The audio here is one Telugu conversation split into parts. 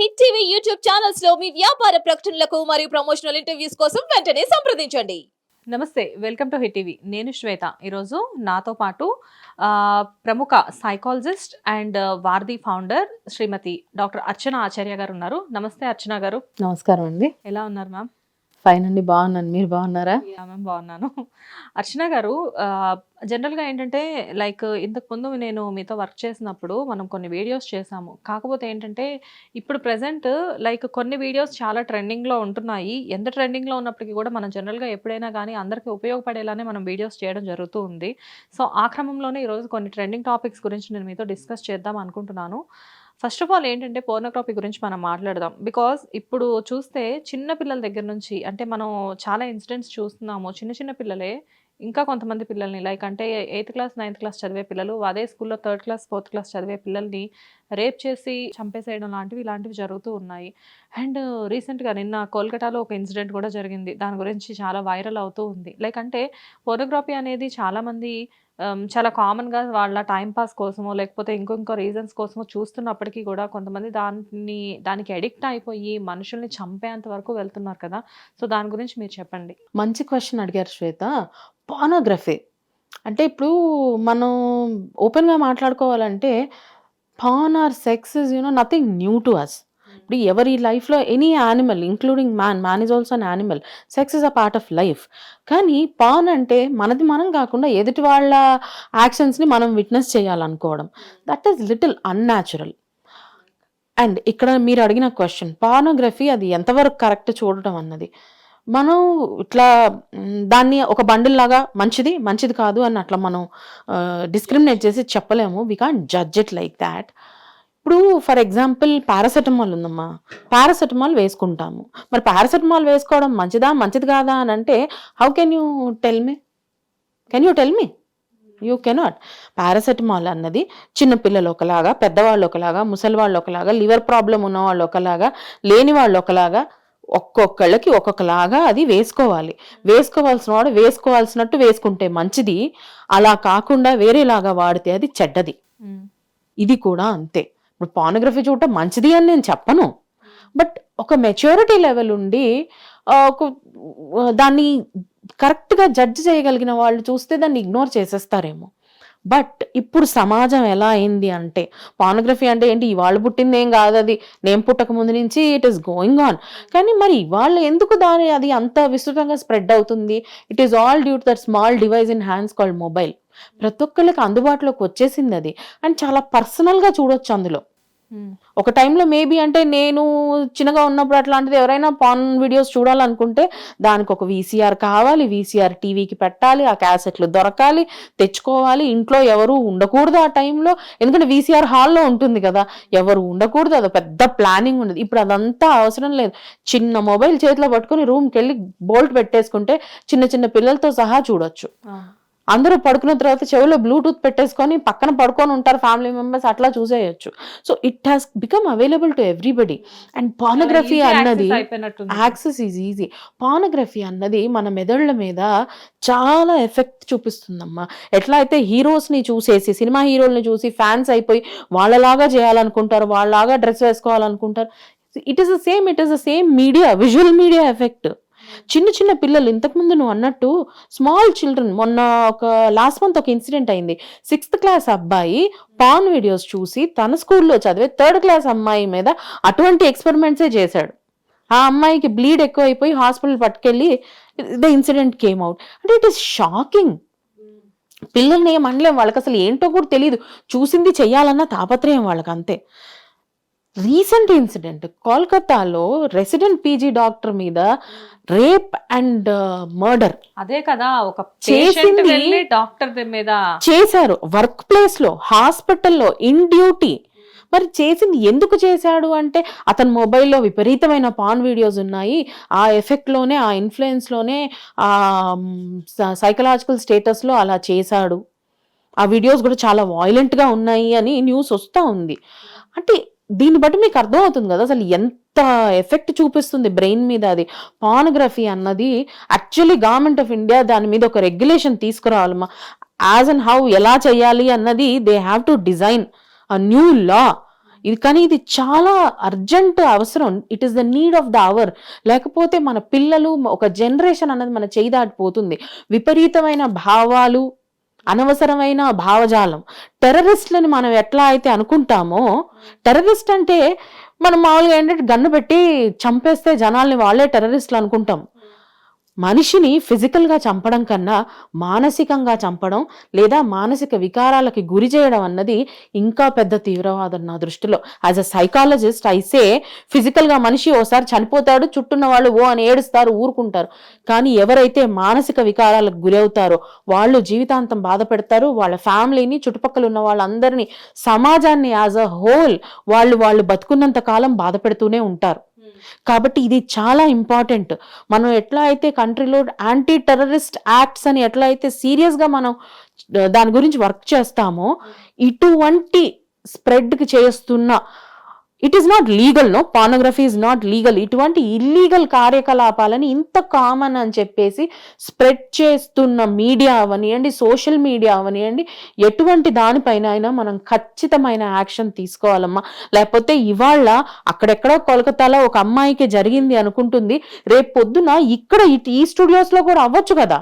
హిట్ టీవీ యూట్యూబ్ ఛానల్స్లో మీ వ్యాపార ప్రకటనలకు మరియు ప్రమోషనల్ ఇంటర్వ్యూస్ కోసం వెంటనే సంప్రదించండి. నమస్తే వెల్కమ్ టు హిట్ టీవీ. నేను శ్వేత. ఈరోజు నాతో పాటు ఆ, ప్రముఖ psychologist and Varadhi founder Srimati doctor Archana Acharya గారు ఉన్నారు. నమస్తే అర్చన గారు. నమస్కారం అండి. ఎలా ఉన్నారు మ్యామ్? ఫైన్ అండి బాగున్నాను. మీరు బాగున్నారా? మేము బాగున్నాను. అర్చన గారు జనరల్గా ఏంటంటే లైక్ ఇంతకుముందు నేను మీతో వర్క్ చేసినప్పుడు మనం కొన్ని వీడియోస్ చేసాము. కాకపోతే ఏంటంటే ఇప్పుడు ప్రజెంట్ లైక్ కొన్ని వీడియోస్ చాలా ట్రెండింగ్లో ఉంటున్నాయి. ఎంత ట్రెండింగ్లో ఉన్నప్పటికీ కూడా మనం జనరల్గా ఎప్పుడైనా కానీ అందరికీ ఉపయోగపడేలానే మనం వీడియోస్ చేయడం జరుగుతూ ఉంది. సో ఆ క్రమంలోనే ఈరోజు కొన్ని ట్రెండింగ్ టాపిక్స్ గురించి నేను మీతో డిస్కస్ చేద్దాం అనుకుంటున్నాను. ఫస్ట్ ఆఫ్ ఆల్ ఏంటంటే పోర్నోగ్రఫీ గురించి మనం మాట్లాడదాం. బికాజ్ ఇప్పుడు చూస్తే చిన్న పిల్లల దగ్గర నుంచి అంటే మనం చాలా ఇన్సిడెంట్స్ చూస్తున్నాము. చిన్న చిన్న పిల్లలే ఇంకా కొంతమంది పిల్లల్ని లైక్ అంటే ఎయిత్ క్లాస్ నైన్త్ క్లాస్ చదివే పిల్లలు అదే స్కూల్లో థర్డ్ క్లాస్ ఫోర్త్ క్లాస్ చదివే పిల్లల్ని రేప్ చేసి చంపేసేయడం లాంటివి ఇలాంటివి జరుగుతూ ఉన్నాయి. అండ్ రీసెంట్గా నిన్న కోల్కతాలో ఒక ఇన్సిడెంట్ కూడా జరిగింది. దాని గురించి చాలా వైరల్ అవుతూ ఉంది. లైక్ అంటే ఫోటోగ్రఫీ అనేది చాలామంది చాలా కామన్గా వాళ్ళ టైం పాస్ కోసమో లేకపోతే ఇంకో ఇంకో రీజన్స్ కోసమో చూస్తున్నప్పటికీ కూడా కొంతమంది దాన్ని దానికి అడిక్ట్ అయిపోయి మనుషుల్ని చంపేంత వరకు వెళ్తున్నారు కదా. సో దాని గురించి మీరు చెప్పండి. మంచి క్వశ్చన్ అడిగారు శ్వేత. పానోగ్రఫీ అంటే ఇప్పుడు మనం ఓపెన్గా మాట్లాడుకోవాలంటే porn or sex is you know nothing new to us ఇప్పుడు ఎవరి లైఫ్లో any animal including man man is also an animal sex is a part of life. కానీ పాన్ అంటే మనది మనం కాకుండా ఎదుటి వాళ్ళ యాక్షన్స్ని మనం witness చేయాలనుకోవడం. That is little unnatural and ఇక్కడ మీరు అడిగిన క్వశ్చన్ పార్నోగ్రఫీ అది ఎంతవరకు కరెక్ట్ చూడటం అన్నది? మనం ఇట్లా దాన్ని ఒక బండిల్ లాగా మంచిది మంచిది కాదు అని అట్లా మనం డిస్క్రిమినేట్ చేసి చెప్పలేము. We can't judge it like that ఇప్పుడు ఫర్ ఎగ్జాంపుల్ పారాసెటమాల్ ఉందమ్మా. పారాసెటమాల్ వేసుకుంటాము. మరి పారాసెటమాల్ వేసుకోవడం మంచిదా మంచిది కాదా అని అంటే how can you tell me can you tell me you cannot paracetamol అన్నది చిన్న పిల్లలు ఒకలాగా పెద్దవాళ్ళు ఒకలాగా ముసలి వాళ్ళు ఒకలాగా లివర్ ప్రాబ్లం ఉన్న వాళ్ళు ఒకలాగా లేని వాళ్ళు ఒకలాగా ఒక్కొక్కళ్ళకి ఒక్కొక్కలాగా అది వేసుకోవాలి. వేసుకోవాల్సిన వాడు వేసుకోవాల్సినట్టు వేసుకుంటే మంచిది. అలా కాకుండా వేరేలాగా వాడితే అది చెడ్డది. ఇది కూడా అంతే. ఇప్పుడు పార్నోగ్రఫీ చూడటం మంచిది అని నేను చెప్పను. బట్ ఒక మెచ్యూరిటీ లెవెల్ ఉండి ఒక దాన్ని కరెక్ట్గా జడ్జ్ చేయగలిగిన వాళ్ళు చూస్తే దాన్ని ఇగ్నోర్ చేసేస్తారేమో. బట్ ఇప్పుడు సమాజం ఎలా అయింది అంటే పానోగ్రఫీ అంటే ఏంటి? ఇవాళ పుట్టింది ఏం కాదు అది. నేను పుట్టక ముందు నుంచి ఇట్ ఈస్ గోయింగ్ ఆన్ కానీ మరి ఇవాళ ఎందుకు దాని అది అంత విస్తృతంగా స్ప్రెడ్ అవుతుంది? It is all due to that small device in hands called mobile ప్రతి ఒక్కళ్ళకి అందుబాటులోకి వచ్చేసింది అది. అండ్ చాలా పర్సనల్గా చూడొచ్చు అందులో. ఒక టైంలో మేబీ అంటే నేను చిన్నగా ఉన్నప్పుడు అట్లాంటిది ఎవరైనా పాన్ వీడియోస్ చూడాలనుకుంటే దానికి ఒక వీసీఆర్ కావాలి వీసీఆర్ టీవీకి పెట్టాలి ఆ క్యాసెట్లు దొరకాలి తెచ్చుకోవాలి. ఇంట్లో ఎవరు ఉండకూడదు ఆ టైంలో. ఎందుకంటే వీసీఆర్ హాల్లో ఉంటుంది కదా ఎవరు ఉండకూడదు. అది పెద్ద ప్లానింగ్ ఉండదు. ఇప్పుడు అదంతా అవసరం లేదు. చిన్న మొబైల్ చేతిలో పట్టుకొని రూమ్కి వెళ్ళి బోల్ట్ పెట్టేసుకుంటే చిన్న చిన్న పిల్లలతో సహా చూడొచ్చు. అందరూ పడుకున్న తర్వాత చెవిలో బ్లూటూత్ పెట్టేసుకొని పక్కన పడుకొని ఉంటారు ఫ్యామిలీ మెంబర్స్ అట్లా చూసేయచ్చు. So it has become available to everybody and pornography అన్నది యాక్సెస్ ఈజ్ ఈజీ పానోగ్రఫీ అన్నది మన మెదళ్ళ మీద చాలా ఎఫెక్ట్ చూపిస్తుందమ్మా. ఎట్లా అయితే హీరోస్ని చూసేసి సినిమా హీరోల్ని చూసి ఫ్యాన్స్ అయిపోయి వాళ్ళలాగా చేయాలనుకుంటారు వాళ్ళలాగా dress వేసుకోవాలనుకుంటారు. It is the same it is the same media visual media effect చిన్న చిన్న పిల్లలు ఇంతకుముందు నువ్వు అన్నట్టు స్మాల్ చిల్డ్రన్ మొన్న ఒక లాస్ట్ మంత్ ఒక ఇన్సిడెంట్ అయింది. సిక్స్త్ క్లాస్ అబ్బాయి పాన్ వీడియోస్ చూసి తన స్కూల్లో చదివే థర్డ్ క్లాస్ అమ్మాయి మీద అటువంటి ఎక్స్పెరిమెంట్సే చేశాడు. ఆ అమ్మాయికి బ్లీడ్ ఎక్కువైపోయి హాస్పిటల్ పట్టుకెళ్ళి ద ఇన్సిడెంట్ కేమ్ అవుట్ అంటే ఇట్ ఈస్ షాకింగ్ పిల్లల్ని ఏం అనలేం వాళ్ళకి అసలు ఏంటో కూడా తెలియదు చూసింది చెయ్యాలన్న తాపత్రయం వాళ్ళకి అంతే రీసెంట్ ఇన్సిడెంట్ కోల్కతాలో రెసిడెంట్ పీజీ డాక్టర్ మీద రేప్ అండ్ మర్డర్. అదే కదా ఒక చేసింది- డాక్టర్ మీద చేశారు. వర్క్ ప్లేస్లో హాస్పిటల్లో ఇన్ డ్యూటీ. మరి చేసింది ఎందుకు చేశాడు అంటే అతని మొబైల్లో విపరీతమైన పాన్ వీడియోస్ ఉన్నాయి. ఆ ఎఫెక్ట్లోనే ఆ ఇన్ఫ్లుయెన్స్లోనే ఆ సైకలాజికల్ స్టేటస్లో అలా చేశాడు. ఆ వీడియోస్ కూడా చాలా violent గా ఉన్నాయి అని న్యూస్ వస్తూ ఉంది. అంటే దీన్ని బట్టి మీకు అర్థమవుతుంది కదా అసలు ఎంత ఎఫెక్ట్ చూపిస్తుంది బ్రెయిన్ మీద అది. పానోగ్రఫీ అన్నది యాక్చువల్లీ గవర్నమెంట్ ఆఫ్ ఇండియా దాని మీద ఒక రెగ్యులేషన్ తీసుకురావాలమ్మా. యాజ్ అండ్ హౌ ఎలా చేయాలి అన్నది they have to design a new law. ఇది కానీ ఇది చాలా అర్జెంట్ అవసరం. It is the need of the hour. లేకపోతే మన పిల్లలు ఒక జనరేషన్ అన్నది మన చేయి దాటిపోతుంది. విపరీతమైన భావాలు అనవసరమైన భావజాలం. టెర్రరిస్ట్లని మనం ఎట్లా అయితే అనుకుంటామో టెర్రరిస్ట్ అంటే మనం మామూలుగా ఏంటంటే గన్ను పెట్టి చంపేస్తే జనాల్ని వాళ్ళే టెర్రరిస్టులు అనుకుంటాం. మనిషిని ఫిజికల్గా చంపడం కన్నా మానసికంగా చంపడం లేదా మానసిక వికారాలకి గురి చేయడం అన్నది ఇంకా పెద్ద తీవ్రవాదం నా దృష్టిలో. యాజ్ అ సైకాలజిస్ట్ ఐసే ఫిజికల్గా మనిషి ఓసారి చనిపోతాడు చుట్టున్న వాళ్ళు ఓ అని ఏడుస్తారు ఊరుకుంటారు. కానీ ఎవరైతే మానసిక వికారాలకు గురి అవుతారో వాళ్ళు జీవితాంతం బాధ పెడతారు వాళ్ళ ఫ్యామిలీని చుట్టుపక్కల ఉన్న వాళ్ళందరినీ సమాజాన్ని యాజ్ అ హోల్ వాళ్ళు వాళ్ళు బతుకున్నంత కాలం బాధ పెడుతూనే ఉంటారు. కాబట్టి ఇది చాలా ఇంపార్టెంట్. మనం ఎట్లా అయితే కంట్రీలో యాంటీ టెర్రరిస్ట్ యాక్ట్స్ అని ఎట్లా అయితే సీరియస్గా మనం దాని గురించి వర్క్ చేస్తామో ఇటువంటి స్ప్రెడ్కి చేస్తున్న it is not legal no pornography is not legal ఇటువంటి ఇల్లీగల్ కార్యకలాపాలని ఇంత కామన్ అని చెప్పేసి స్ప్రెడ్ చేస్తున్న మీడియా అవనియండి సోషల్ మీడియా అవనియండి ఎటువంటి దానిపైన అయినా మనం ఖచ్చితమైన యాక్షన్ తీసుకోవాలమ్మా. లేకపోతే ఇవాళ అక్కడెక్కడో కోల్కతాలో ఒక అమ్మాయికి జరిగింది అనుకుంటుంది రేపు పొద్దున ఇక్కడ ఈ స్టూడియోస్లో కూడా అవ్వచ్చు కదా?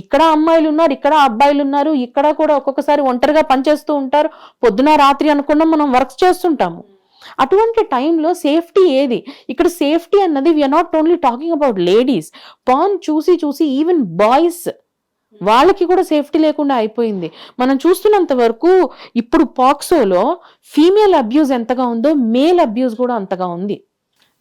ఇక్కడ అమ్మాయిలు ఉన్నారు ఇక్కడ అబ్బాయిలు ఉన్నారు ఇక్కడ కూడా ఒక్కొక్కసారి ఒంటరిగా పనిచేస్తూ ఉంటారు పొద్దున రాత్రి అనుకున్నా మనం వర్క్స్ చేస్తుంటాము. అటువంటి టైంలో సేఫ్టీ ఏది? ఇక్కడ సేఫ్టీ అన్నది we are not only talking about ladies porn చూసి చూసి ఈవెన్ బాయ్స్ వాళ్ళకి కూడా సేఫ్టీ లేకుండా అయిపోయింది. మనం చూస్తున్నంత వరకు ఇప్పుడు పాక్సోలో ఫీమేల్ అబ్యూస్ ఎంతగా ఉందో మేల్ అబ్యూస్ కూడా అంతగా ఉంది.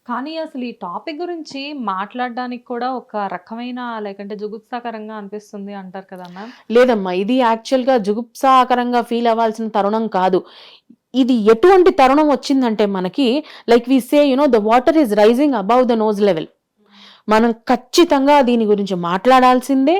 కానీ అసలు ఈ టాపిక్ గురించి మాట్లాడడానికి కూడా ఒక రకమైన లేకంటే జుగుప్సాకరంగా అనిపిస్తుంది అంటారు కదా మ్యామ్? లేదమ్మా ఇది యాక్చువల్గా జుగుప్సాకరంగా ఫీల్ అవ్వాల్సిన తరుణం కాదు. ఇది ఎటువంటి తరుణం వచ్చిందంటే మనకి like we say you know the water is rising above the nose level మనం ఖచ్చితంగా దీని గురించి మాట్లాడాల్సిందే.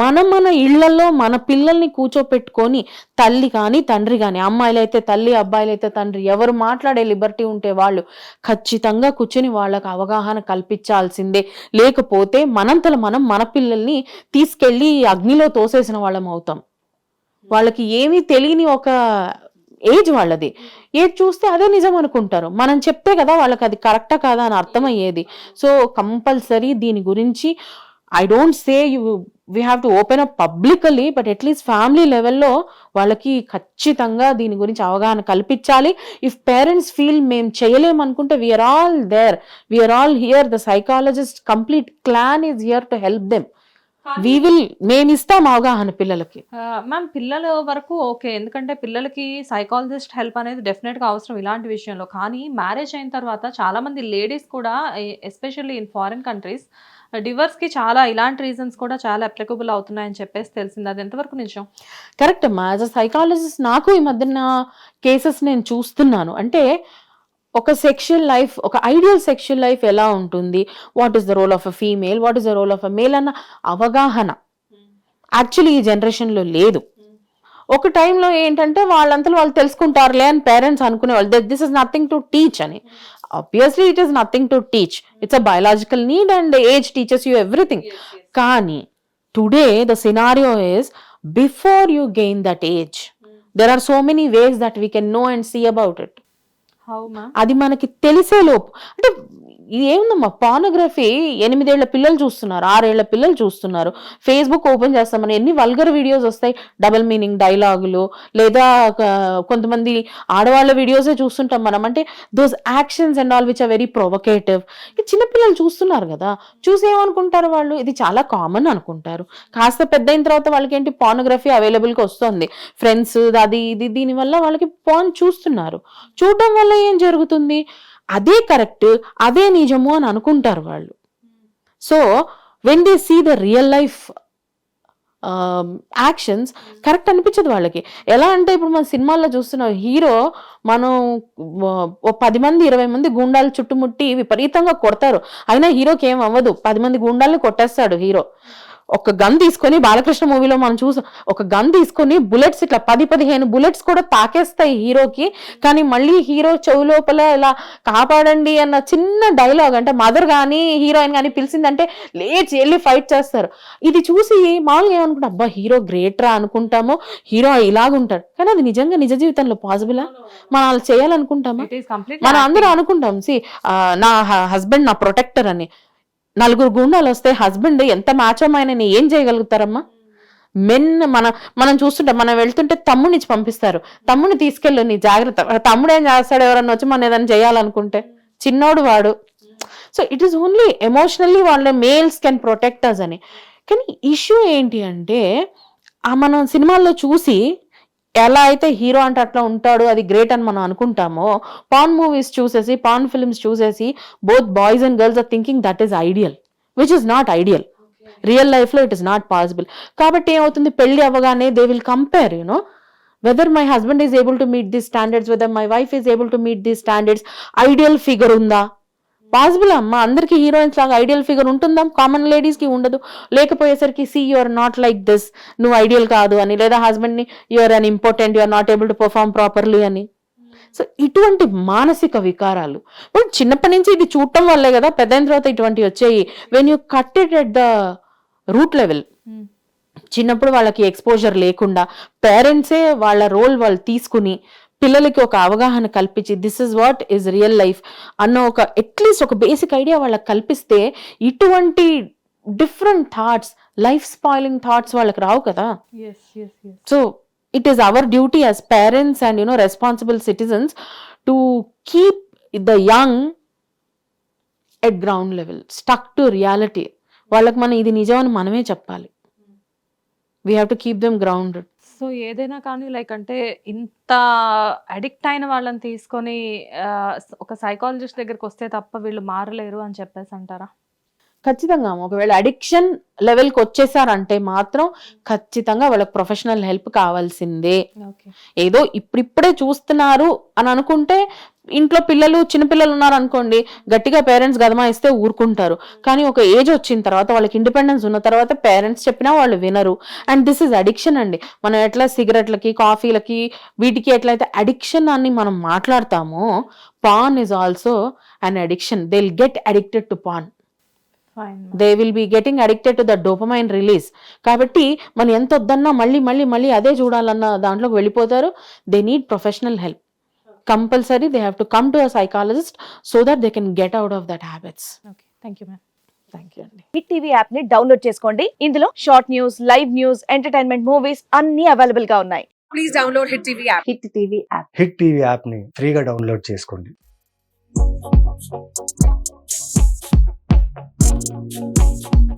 మన మన ఇళ్ళలో మన పిల్లల్ని కూర్చోపెట్టుకొని తల్లి కానీ తండ్రి కానీ అమ్మాయిలైతే తల్లి అబ్బాయిలైతే తండ్రి ఎవరు మాట్లాడే లిబర్టీ ఉంటే వాళ్ళు ఖచ్చితంగా కూర్చొని వాళ్ళకు అవగాహన కల్పించాల్సిందే. లేకపోతే మనంతల మనం మన పిల్లల్ని తీసుకెళ్ళి అగ్నిలో తోసేసిన వాళ్ళం అవుతాం. వాళ్ళకి ఏమీ తెలియని ఒక ఏజ్ వాళ్ళది. ఏది చూస్తే అదే నిజం అనుకుంటారు. మనం చెప్తే కదా వాళ్ళకి అది కరెక్టా కాదా అని అర్థమయ్యేది. సో కంపల్సరీ దీని గురించి I don't say you we have to open up publicly but at least family లెవెల్లో వాళ్ళకి ఖచ్చితంగా దీని గురించి అవగాహన కల్పించాలి. ఇఫ్ పేరెంట్స్ ఫీల్ మేము చేయలేము అనుకుంటే we are all there we are all here the psychologist complete clan is here to help them we will మేము ఇస్తాం అవగాహన పిల్లలకి. మ్యామ్ పిల్లల వరకు ఓకే. ఎందుకంటే పిల్లలకి సైకాలజిస్ట్ హెల్ప్ అనేది డెఫినెట్గా అవసరం ఇలాంటి విషయంలో. కానీ మ్యారేజ్ అయిన తర్వాత చాలా మంది లేడీస్ కూడా ఎస్పెషల్లీ ఇన్ ఫారిన్ కంట్రీస్ డివర్స్కి చాలా ఇలాంటి రీజన్స్ కూడా చాలా అప్లికబుల్ అవుతున్నాయని చెప్పేసి తెలిసింది. అది ఎంతవరకు నిజం? కరెక్ట్ అమ్మా. యాజ్ అ సైకాలజిస్ట్ నాకు ఈ మధ్యన కేసెస్ నేను చూస్తున్నాను. అంటే ఒక సెక్షువల్ లైఫ్ ఒక ఐడియల్ సెక్షువల్ లైఫ్ ఎలా ఉంటుంది? What is the role of a female what is the role of a male అన్న అవగాహన. యాక్చువల్లీ ఈ జనరేషన్లో లేదు. ఒక టైంలో ఏంటంటే వాళ్ళంతా వాళ్ళు తెలుసుకుంటారులే అని పేరెంట్స్ అనుకునే వాళ్ళు this is nothing to teach అని. Obviously it is nothing to teach it's a biological need and age teachers you everything కానీ today the scenario is before you gain that age there are so many ways that we can know and see about it అది మనకి తెలిసే లోపు. అంటే ఇది ఏముందమ్మా పానోగ్రఫీ ఎనిమిదేళ్ళ పిల్లలు చూస్తున్నారు ఆరేళ్ళ పిల్లలు చూస్తున్నారు. ఫేస్బుక్ ఓపెన్ చేస్తాం మనం ఎన్ని వల్గర్ వీడియోస్ వస్తాయి? డబల్ మీనింగ్ డైలాగులు లేదా కొంతమంది ఆడవాళ్ళ వీడియోసే చూస్తుంటాం మనం. అంటే those actions and all which are very provocative చిన్నపిల్లలు చూస్తున్నారు కదా? చూసి ఏమనుకుంటారు వాళ్ళు? ఇది చాలా కామన్ అనుకుంటారు. కాస్త పెద్ద అయిన తర్వాత వాళ్ళకి ఏంటి పానోగ్రఫీ అవైలబుల్గా వస్తుంది. ఫ్రెండ్స్ అది ఇది దీనివల్ల వాళ్ళకి పాన్ చూస్తున్నారు. చూడటం వల్ల ఏం జరుగుతుంది? అదే కరెక్ట్ అదే నిజము అని అనుకుంటారు వాళ్ళు. So when they see the real life actions correct అనిపించదు వాళ్ళకి. ఎలా అంటే ఇప్పుడు మన సినిమాల్లో చూస్తున్న హీరో మనం ఓ పది మంది ఇరవై మంది గుండాలు చుట్టుముట్టి విపరీతంగా కొడతారు. అయినా హీరోకి ఏం అవ్వదు. పది మంది గుండాల్ని కొట్టేస్తాడు హీరో. ఒక గన్ తీసుకొని బాలకృష్ణ మూవీలో మనం చూసాం ఒక గన్ తీసుకొని బుల్లెట్స్ ఇట్లా పది పదిహేను బుల్లెట్స్ కూడా తాకేస్తాయి హీరోకి కానీ మళ్ళీ హీరో చెవు లోపల ఇలా కాపాడండి అన్న చిన్న డైలాగ్ అంటే మదర్ కానీ హీరోయిన్ కానీ పిలిచిందంటే లేచి వెళ్ళి ఫైట్ చేస్తారు. ఇది చూసి మామూలుగా ఏమనుకుంటా అబ్బా హీరో గ్రేట్ రా అనుకుంటాము హీరో ఇలాగుంటాడు. కానీ అది నిజంగా నిజ జీవితంలో పాసిబులా మనం అలా చేయాలనుకుంటామా? మనం అందరూ. అనుకుంటాం సి నా హస్బెండ్ నా ప్రొటెక్టర్ అని. నలుగురు గుండాలు వస్తే హస్బెండ్ ఎంత మ్యాచమైన ఏం చేయగలుగుతారమ్మా? మెన్ మన మనం చూస్తుంటే మనం వెళ్తుంటే తమ్ముడిని పంపిస్తారు. తమ్ముని తీసుకెళ్ళు నీ జాగ్రత్త. తమ్ముడు ఏం చేస్తాడు ఎవరన్నా వచ్చి మనం ఏదైనా చేయాలనుకుంటే? చిన్నోడు వాడు. So it is only emotionally వాళ్ళ మేల్స్ కెన్ ప్రొటెక్ట్ అస్ అని. కానీ ఇష్యూ ఏంటి అంటే ఆ మనం సినిమాల్లో చూసి ఎలా అయితే హీరో అంటే అట్లా ఉంటాడు అది గ్రేట్ అని మనం అనుకుంటామో పాన్ మూవీస్ చూసేసి పాన్ ఫిల్మ్స్ చూసేసి both boys and girls are thinking that is ideal which is not ideal real లైఫ్లో ఇట్ ఇస్ నాట్ పాసిబుల్ కాబట్టి ఏమవుతుంది? పెళ్ళి అవ్వగానే they will compare you know whether my husband is able to meet these standards whether my wife is able to meet these standards ideal figure ఉందా? పాసిబుల్ అమ్మా? అందరికి హీరోయిన్స్ లాగా ఐడియల్ ఫిగర్ ఉంటుందా? కామన్ లేడీస్కి ఉండదు. లేకపోయేసరికి see you are not like this నువ్వు ఐడియల్ కాదు అని లేదా హస్బెండ్ని you are unimportant you are not able to perform properly అని. సో ఇటువంటి మానసిక వికారాలు. ఇప్పుడు చిన్నప్పటి నుంచి ఇది చూడటం వల్లే కదా పెద్ద తర్వాత ఇటువంటి వచ్చాయి. When you cut it at the root level. చిన్నప్పుడు వాళ్ళకి ఎక్స్పోజర్ లేకుండా పేరెంట్సే వాళ్ళ రోల్ వాళ్ళు తీసుకుని పిల్లలకి ఒక అవగాహన కల్పించి this is what is real life అన్న ఒక అట్లీస్ట్ ఒక బేసిక్ ఐడియా వాళ్ళకి కల్పిస్తే ఇటువంటి different thoughts life spoiling thoughts వాళ్ళకి రావు కదా. So it is our duty as parents and you know responsible citizens to keep the young at ground level stuck to reality వాళ్ళకి మనం ఇది నిజం అని మనమే చెప్పాలి. We have to keep them grounded so ఏదైనా కానీ లైక్ అంటే ఇంత అడిక్ట్ అయిన వాళ్ళని తీసుకొని ఆ, ఒక సైకాలజిస్ట్ దగ్గరికి వస్తే తప్ప వీళ్ళు మారలేరు అని చెప్పేసి అంటారా? ఖచ్చితంగా. ఒకవేళ అడిక్షన్ లెవెల్కి వచ్చేసారంటే మాత్రం ఖచ్చితంగా వాళ్ళకి ప్రొఫెషనల్ హెల్ప్ కావాల్సిందే. ఓకే. ఏదో ఇప్పుడిప్పుడే చూస్తున్నారు అని అనుకుంటే ఇంట్లో పిల్లలు చిన్నపిల్లలు ఉన్నారు అనుకోండి గట్టిగా పేరెంట్స్ గదమాయిస్తే ఊరుకుంటారు. కానీ ఒక ఏజ్ వచ్చిన తర్వాత వాళ్ళకి ఇండిపెండెన్స్ ఉన్న తర్వాత పేరెంట్స్ చెప్పినా వాళ్ళు వినరు. అండ్ దిస్ ఇస్ అడిక్షన్ అండి. మనం ఎట్లా సిగరెట్లకి కాఫీలకి వీటికి ఎట్లయితే అడిక్షన్ అని మనం మాట్లాడతామో porn is also an addiction they will get addicted to porn they will be getting addicted to the dopamine release కాబట్టి మనం ఎంత వద్దన్నా మళ్ళీ మళ్ళీ మళ్ళీ అదే చూడాలన్న దాంట్లోకి వెళ్ళిపోతారు. They need professional help compulsory they have to come to a psychologist so that they can get out of that habits okay thank you ma'am thank you అండి హిట్ టీవీ యాప్ని డౌన్లోడ్ చేసుకోండి. ఇందులో short news live news entertainment movies అన్ని అవైలబుల్గా ఉన్నాయి. Please download Hit TV app. Hit TV app Hit TV యాప్ని ఫ్రీగా డౌన్లోడ్ చేసుకోండి. Thank